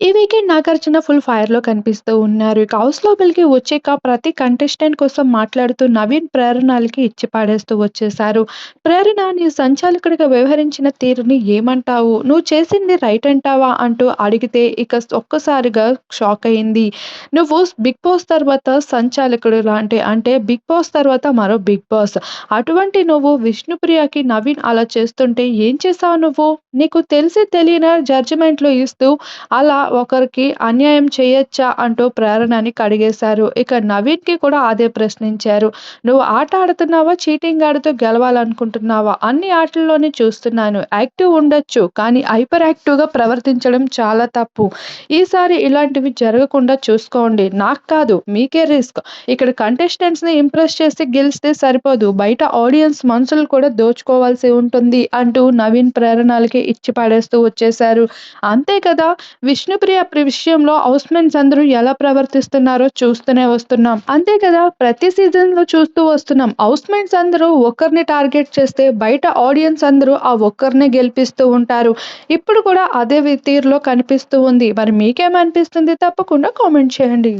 ఈ weekend 'Nagarjuna' full ఫైర్‌లో కనిపిస్తూ ఉన్నారు. ఇక హౌస్ లోపలికి వచ్చాక ప్రతి కంటెస్టెంట్ కోసం మాట్లాడుతూ నవీన్ ప్రేరణలకి ఇచ్చి పాడేస్తూ వచ్చేశారు. "ప్రేరణ నీ సంచాలకుడిగా వ్యవహరించిన తీరుని ఏమంటావు? నువ్వు చేసింది రైట్ అంటావా?" అంటూ అడిగితే ఇక ఒక్కసారిగా షాక్ అయింది "నువ్వు 'బిగ్ బాస్' తర్వాత సంచాలకుడిలాంటి అంటే 'బిగ్ బాస్' తర్వాత మరో 'బిగ్ బాస్'. అటువంటి నువ్వు విష్ణుప్రియకి నవీన్ అలా చేస్తుంటే ఏం చేశావు నువ్వు? నీకు తెలిసి తెలియని జడ్జిమెంట్లు ఇస్తూ అలా ఒకరికి అన్యాయం చేయొచ్చా? అంటూ ప్రేరణని కడిగేశారు. ఇక నవీన్‌కి కూడా అదే ప్రశ్నించారు. "నువ్వు ఆట ఆడుతున్నావా? చీటింగ్ ఆడుతూ గెలవాలనుకుంటున్నావా? అన్ని ఆటల్లోనే చూస్తున్నాను. యాక్టివ్ ఉండొచ్చు. కానీ హైపర్ యాక్టివ్‌గా ప్రవర్తించడం చాలా తప్పు. ఈసారి ఇలాంటివి జరగకుండా చూసుకోండి. నాకు కాదు మీకే రిస్క్. ఇక్కడ కంటెస్టెంట్స్‌ని ఇంప్రెస్ చేసి గెలిస్తే సరిపోదు. బయట ఆడియన్స్ మనసులు కూడా దోచుకోవాల్సి ఉంటుంది" అంటూ నవీన్ ప్రేరణలకి ఇచ్చి పడేస్తూ వచ్చేశారు. అంతే కదా! విష్ణు విష్ణుప్రియ విషయంలో హౌస్‌మేట్స్ అందరూ ఎలా ప్రవర్తిస్తున్నారో చూస్తూనే వస్తున్నాం. అంతే కదా! ప్రతి సీజన్‌లో చూస్తూ వస్తున్నాం. హౌస్‌మేట్స్ అందరూ ఒకరిని టార్గెట్ చేస్తే బయట ఆడియన్స్ అందరూ ఆ ఒక్కరినే గెలిపిస్తూ ఉంటారు. ఇప్పుడు కూడా అదే వి తీరులో కనిపిస్తూ ఉంది. మరి మీకేమనిపిస్తుంది? తప్పకుండా కామెంట్ చేయండి.